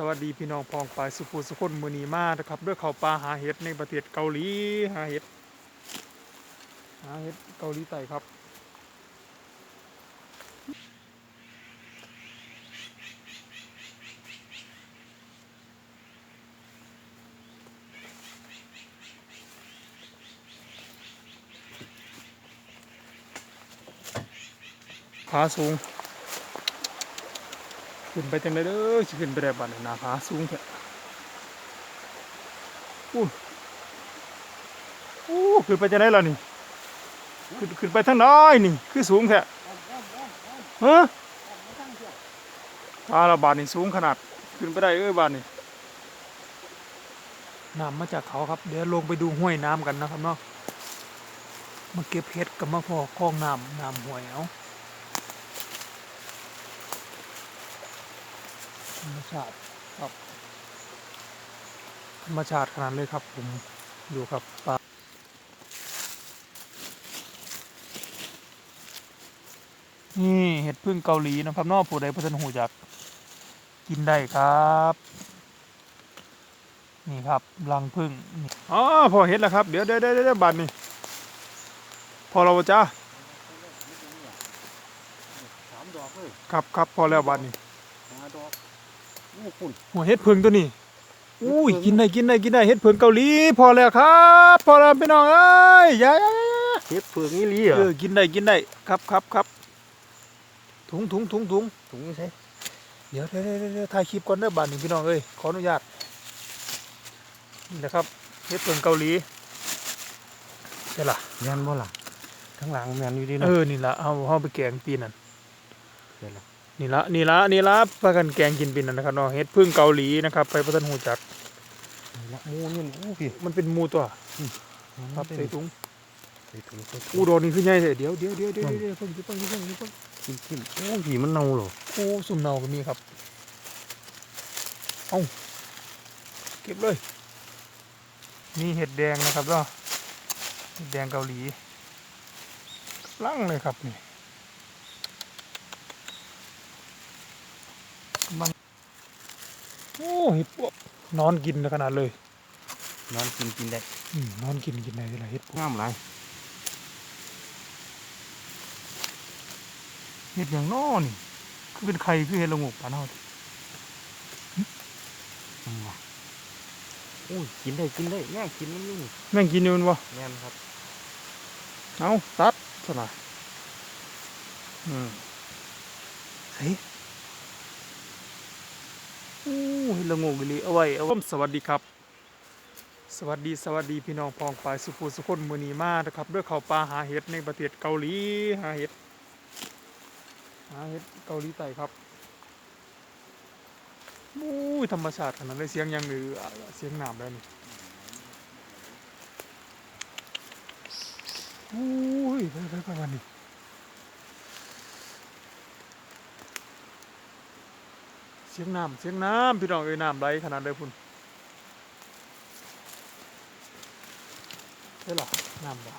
สวัสดีพี่น้องพองปายสุภูสุคนมือนีมานะครับด้วยเขาวปลาหาเห็ดในประเทศเกาหลีหาเห็ดหาเห็ดเกาหลีใต้ครับ ขาสูง ขึ้นไปจังไดเด้อขึ้นไปได้บัดนี้หน้าผาสูงแท้อู้อู้ขึ้นไปจังไดล่ะนี่ขึ้นขึ้นไปทางน้อยนี่ คือสูงแท้ฮะตาละบาดนี่สูงขนาด ขึ้นไปได้เอ้ยบาดนี่น้ำมาจากเขาครับ เดี๋ยวลงไปดูห้วยน้ำกันนะครับเนาะมาเก็บเห็ดกับมาพอคลองน้ำน้ำห้วยเอา ธรรมชาติครับ ธรรมชาติขนาดเลยครับ ผมดูครับปลานี่เห็ดพึ่งเกาหลีนะครับนอกผู้ใดพัฒนหูจักกินได้ครับ นี่ครับรังพึ่งนี่อ๋อพอเห็ดแล้วครับ เดี๋ยวเดี๋ยวเดี๋ยวเดี๋ยวบัตรนี่พอเราจ้าสามดอกเลยครับครับพอแล้วบัตรนี่ห้าดอกโอ้ คุณหัวเห็ดพึ่งตัวนี้อุ้ยกินได้กินได้กินได้เห็ดพึ่งเกาหลีพอแล้วครับพอแล้วพี่น้องเอ้ยอยาอยาอยาอยาเฮ็ดเฟืองนี่ลีเหรเอออกินได้กินได้ครับครับครับถุงถุงถุงถุงถุงใช่เดี๋ยวเดี๋ยวเดี๋ยวเดี๋ยวถ่ายคลิปก่อนเด้อบ้านนี้พี่น้องเอ้ยขออนุญาตนี่นะครับเฮ็ดเพิ่งเกาหลีใช่ล่ะแม่นบ่ล่ะข้างหลังแม่นอยู่ดีเอเนาะอนี่ละเอาเอาไปแกงปีนั่นเดี๋ยวล่ะ นี่ละนี่ละนี่ละพากันแกงกินปีนั่นนะครับเนาะเฮ็ดพึ่งเกาหลีนะครับ ไปพัฒนหูจักนี่ละหมูนี่โอ้พี่มันเป็นหมูตัวครับใส่ใส่ถุงใส่ถุงใส่ถุอู้งดอกนี่คือใหญ่เลยเดี๋ยวเดี๋ยวเดี๋ยวเดี๋ยวเดี๋ยวเพิ่งเพิ่งเพิ่งเพิ่งเพิ่งกินกินโอ้พี่มันเน่าเหรอโอ้สุ่มเนาก็มีครับเอาเก็บเลยนี่เห็ดแดงนะครับเนาะเห็ดแดงเกาหลีกำลังเลยครับนี่ กำลังโอ้เห็ดพวกนอนกินขนาดเลยนอนกินกินได้อืมนอนกินกินได้เลยเห็ดพวกงามหลายเห็ดอย่างน้อนี่ คือเป็นไข่คือเห็ดละงกปานเฮาอืมว่ะโอ้ยกินได้กินได้แม่งกินมันอยู่แม่งกินอยู่แมันบ่แม่นครับเอาตัดสนะอืมเฮ้ย อู้ละโงกอีหลีเอาไว้เอาไว้สวัสดีครับ สวัสดีสวัสดีพี่น้องพองปายสุภูสุคนมือนีมานะครับด้วยเขาวปลาหาเห็ดในประเทศเกาหลีหาเห็ดหาเห็ดเกาหลีใต้ครับอู้ยธรรมชาติขนาดเลยเสียงยังหรือเสียงน้ำแล้วนี่อู้ยไปไปไปวันนี้ สียงน้ำเสียงน้ำพี่น้องเอ้ยน้ำไหลขนาดเลยพุ่นใช่หรอน้ำบ่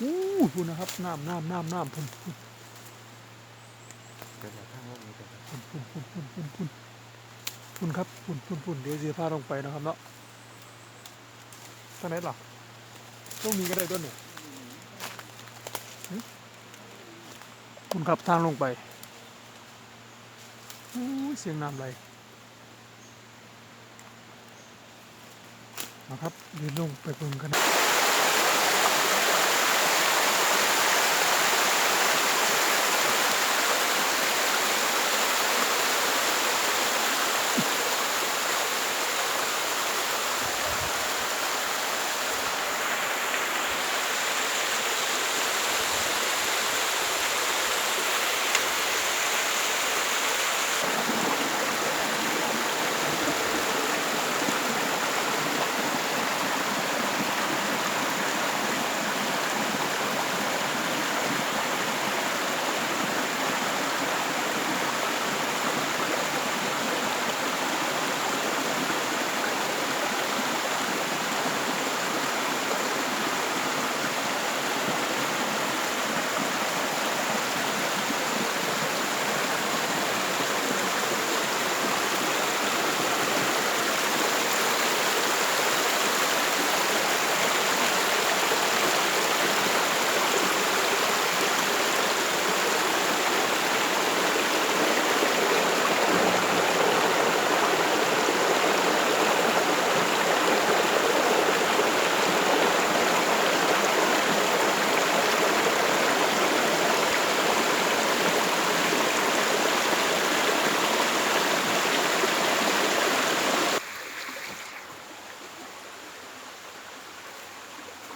อู้พุ่นนะครับน้ำน้ำน้ำน้ำพุ่นพุ่นพุ่นพุ่นพุ่นพุ่นพุ่นพุ่นพุ่นครับพุ่นพุ่นพุ่นเดี๋ยวเสียผ้าลงไปนะครับเนาะทางไหนล่ะต้องมีก็ได้ด้วยเนี่ยหึพุ่นครับทางลงไป อู้เสียงน้ำไหลนะครับเดินลงไปบิ่งกัน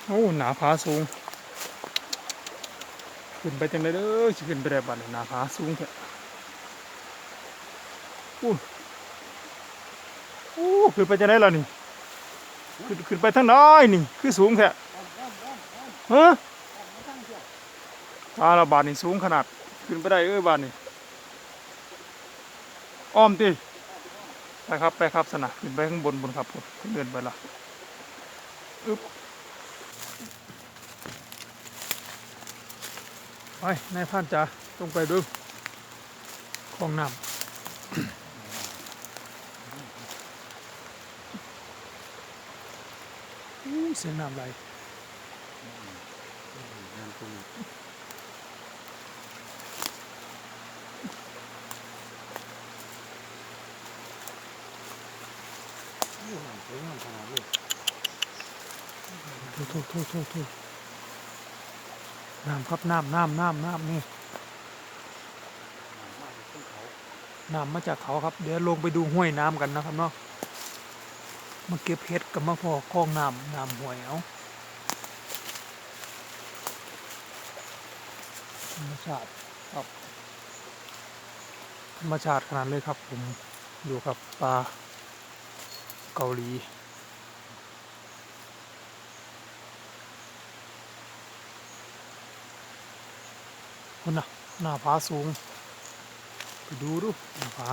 โอ้หนาผาสูง ขึ้นไปจังเลยเด้อขึ้นไปได้บัดหนาผาสูงแท้อู้อู้ขึ้นไปจังไดล่ะนี่ขึ้นขึ้นไปทางน้อยนี่คือสูงแท้ฮะตาละบาดนี่สูงขนาด ขึ้นไปได้เอ้ยบาดนี่อ้อมติไปครับไปครับสนะขึ้นไปข้างบนบนครับผมขึ้นเดินไปละอึ๊บ ไปนายพรานจ๋าต้องไปดูคลองน้ำเสียงน้ำไหลโทษโทษโทษโทษโทษ น้ำครับน้ำน้ำน้ำน้ำนี่น้ำมาจากเขาครับ เดี๋ยวลงไปดูห้วยน้ำกันนะครับเนาะมาเก็บเห็ดกับมาพอคลองน้ำน้ำห้วยเอาธรรมชาติครับธรรมชาติขนาดเลยครับผมอยู่กับปลาเกาหลี คนน่ะหน้าผาสูง ไปดูดูหน้าผา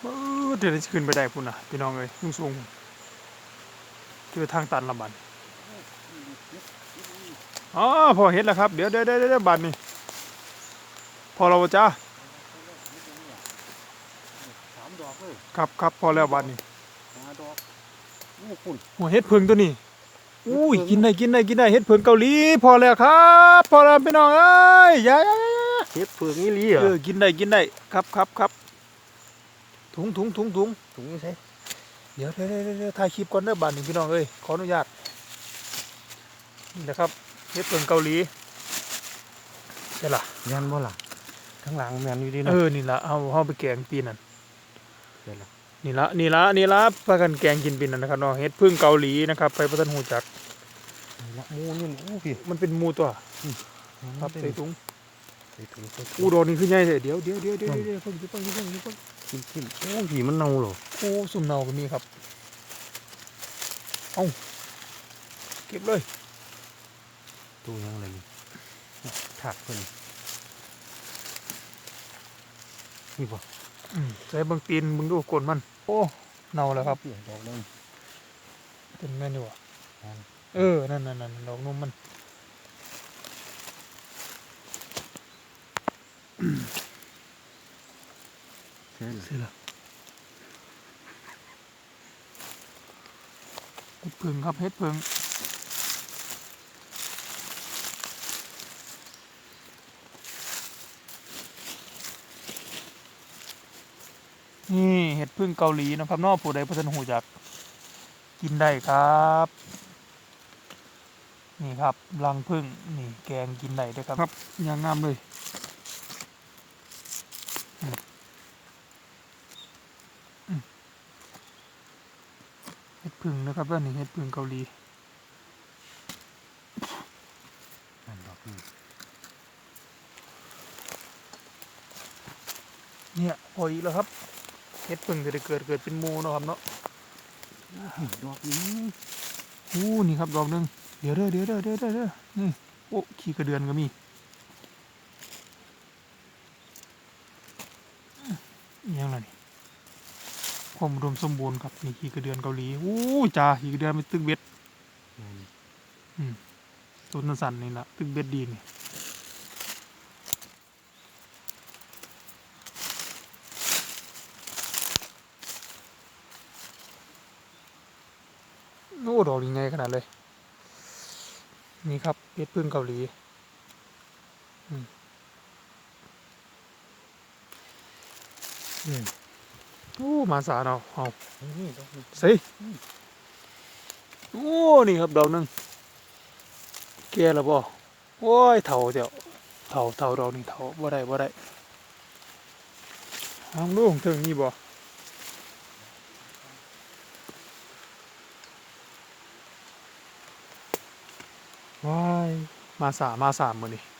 เออเดี๋ยวจะขึ้นไปได้พุ่นน่ะพี่น้องเอ้ยสูงสูงเจอทางตันละบันอ๋อพอเห็นแล้วครับ เดี๋ยวเดี๋ยวเดี๋ยวเดี๋ยวบันนี่พอเราจ้าสามดอกเลยครับครับพอแล้วบันนี่ห้าดอกโอ้คุณหัวเห็ดเพิงตัวนี้ อุ้ยกินได้กินได้กินได้เห็ดเพิงเกาหลีพอแล้วครับพอแล้วพี่น้องเอ้ยอย่าอย่าอย่าอย่าเฮ็ดเฟืองนี่ลีเหรเอออกินได้กินได้ครับครับครับถุงถุงถุงถุงถุงใช่เดี๋ยวเดี๋ยวเดี๋ยวเดี๋ยวถ่ายคลิปก่อนเด้อบานหนึ่งพี่น้องเอ้ยขออนุญาตนี่นะครับเฮ็ดเปิงเกาหลีใช่ล่ะยันบ่ล่ะข้างหลังแม่นอยู่ดีเอเนาะอนี่ละเอาเอาไปแกงปีนั่นเดี๋ยวล่ะ นี่ละนี่ละนี่ละพากันแกงกินปีนั่นนะครับเนาะเฮ็ดพึ่งเกาหลีนะครับ ไปประทันหูจักนี่ละหมูนี่โอ้พี่มันเป็นหมูตัวครับใส่ถุงใส่ถุงใส่ถุอู้งดอกนี่คือใหญ่เลยเดี๋ยวเดี๋ยวเดี๋ยวเดี๋ยวเดี๋ยวเพิ่งเพิ่งเพิ่งเพิ่งเพิ่งกินกินโอ้พี่มันเน่าเหรอโอ้สุ่มเนาก็มีครับเอาเก็บเลยตัวยังไงนี่ถักเพิ่นนี่บ่อืมใส่เบิ่งตีนมึงดูกนมัน โอ้เน่าแล้วครับเปลี่ยนดอกนึงเป็นแม่นอยู่อะแม่นเออ นั่นนั่นนั่นดอกนมมันใช่ล่ะสิล่ะเฮ็ดเพิงครับเฮ็ดเพิง นี่เห็ดพึ่งเกาหลีนะครับเนอกผู้ใดพัฒนหูจัก กินได้ครับ นี่ครับรังพึ่งนี่แกงกินได้ด้วยครับครับอย่างงามเลยอืมอืมเห็ดพึ่งนะครับว่านี่เห็ดพึ่งเกาหลีนั่นดอกนี่เนี่ยพออีกแล้วครับ เห็ดพึ่งจะได้เกิดเกิดเป็นหมูเนาะครับเนาะดอกนี้อู้นี่ครับดอกหนึงเดี๋ยวเด้อเดี๋ยวเด้อเดี๋ยวเด้อเด้อนี่โอ้ขี้กระเดือนก็มีอื้ออิหยังไงนี่ความอุดมสมบูรณ์ครับนี่ขี้กระเดือนเกาหลีอู้จ้าขี้กระเดือนเป็นตึกเบ็ดแม่นต้นสันนี่ละตึกเบ็ดดีนี่ ดอกยังไงขนาดเลย นี่ครับเพชรพึ่งเกาหลีอืมอืมโอ้มาสารเอาเอานี่ดอกนี้สิโอ้ นี่ครับดอกหนึงแก่แล้วบ่โอ้ยเถาเดี๋ยวเถาเถาดอกนี่เถาบ่ได้บ่ได้ลองดูของเทิงนี่บ่ ว้ายมาสามมาสามมือนี่